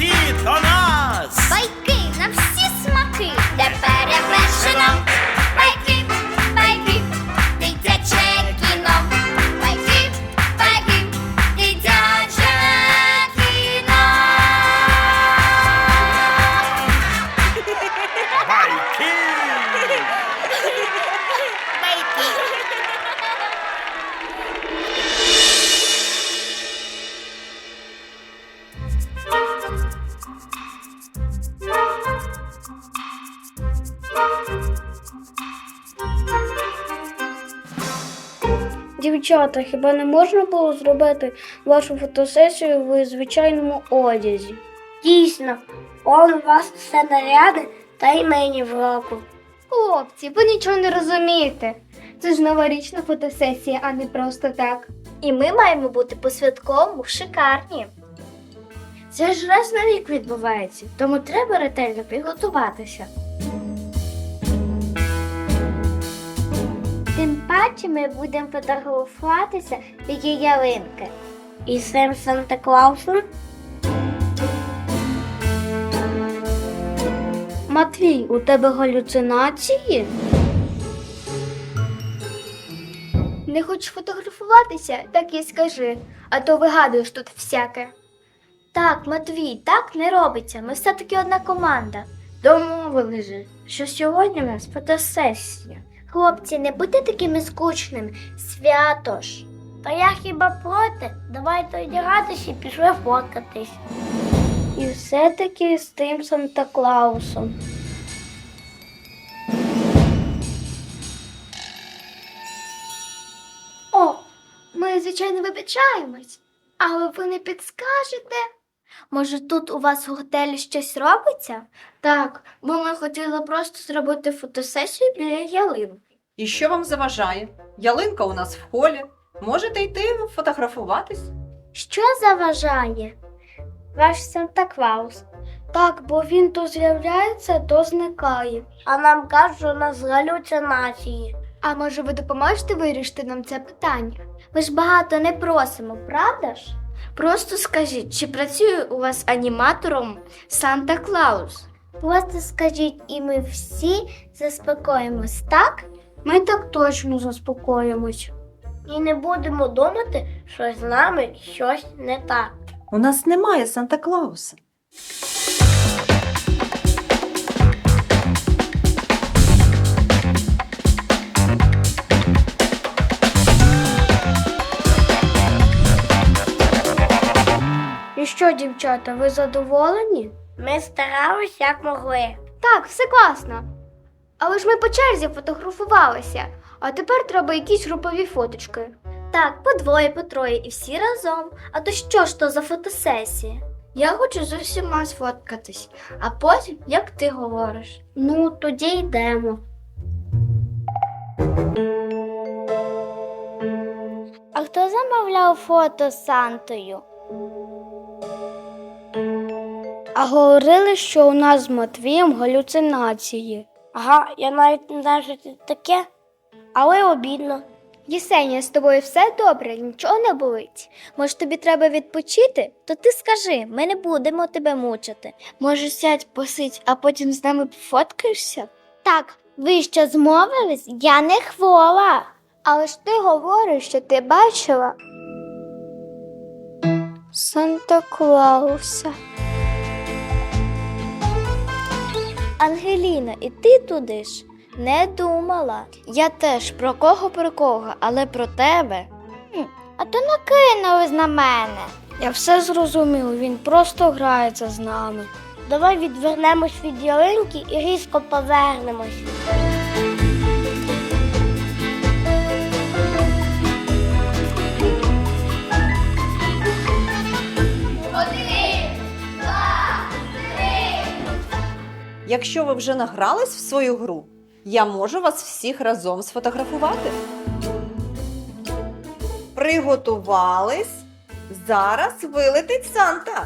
Cheat on Дівчата, хіба не можна було зробити вашу фотосесію в звичайному одязі? Дійсно, он у вас все наряди та й мені в року. Хлопці, ви нічого не розумієте. Це ж новорічна фотосесія, а не просто так. І ми маємо бути по-святковому шикарні. Це ж раз на рік відбувається, тому треба ретельно підготуватися. Тим ми будемо фотографуватися біля ялинки. І з цим Санта Клаусом Матвій, у тебе галюцинації? Не хочеш фотографуватися, так і скажи, а то вигадуєш тут всяке. Так, Матвій, так не робиться. Ми все-таки одна команда. домовили же, що сьогодні у нас фотосесія. Хлопці, не будьте такими скучними. Свято ж. Та я хіба проти? Давайте одягатися і пішли фоткатись. І все-таки з тим Санта Клаусом. О, ми, звичайно, вибачаємось, але ви не підскажете. Може, тут у вас в готелі щось робиться? Так, бо ми хотіли просто зробити фотосесію біля ялинки. І що вам заважає? Ялинка у нас в холі. Можете йти фотографуватись. Що заважає? Ваш Санта Клаус. Так, бо він то з'являється, то зникає. А нам кажуть, що у нас галюцинації. А може ви допоможете вирішити нам це питання? Ми ж багато не просимо, правда ж? Просто скажіть, чи працює у вас аніматором Санта Клаус? Просто скажіть, і ми всі заспокоїмось, так? Ми так точно заспокоїмось. І не будемо думати, що з нами щось не так. У нас немає Санта Клауса. І що, дівчата, ви задоволені? Ми старались як могли. Так, все класно. Але ж ми по черзі фотографувалися, а тепер треба якісь групові фоточки. Так, по двоє, по троє і всі разом. А то що ж то за фотосесія? Я хочу з усіма сфоткатись, а потім, як ти говориш. Ну, тоді йдемо. А хто замовляв фото з Сантою? А говорили, що у нас з Матвієм галюцинації. Ага, я навіть не знаю, що це таке, але обідно. Єсенія, з тобою все добре, нічого не болить. Може, тобі треба відпочити? То ти скажи, ми не будемо тебе мучити. Може, сядь, посидь, а потім з нами пофоткаєшся? Так, ви що змовились? Я не хвора. Але ж ти говориш, що ти бачила. Санта Клауса. Ангеліно, і ти туди ж не думала. Я теж про кого про кого, але про тебе. А то накинулись на мене. Я все зрозумів, він просто грається з нами. Давай відвернемось від ялинки і різко повернемось. Якщо ви вже награлись в свою гру, я можу вас всіх разом сфотографувати. Приготувались. Зараз вилетить Санта.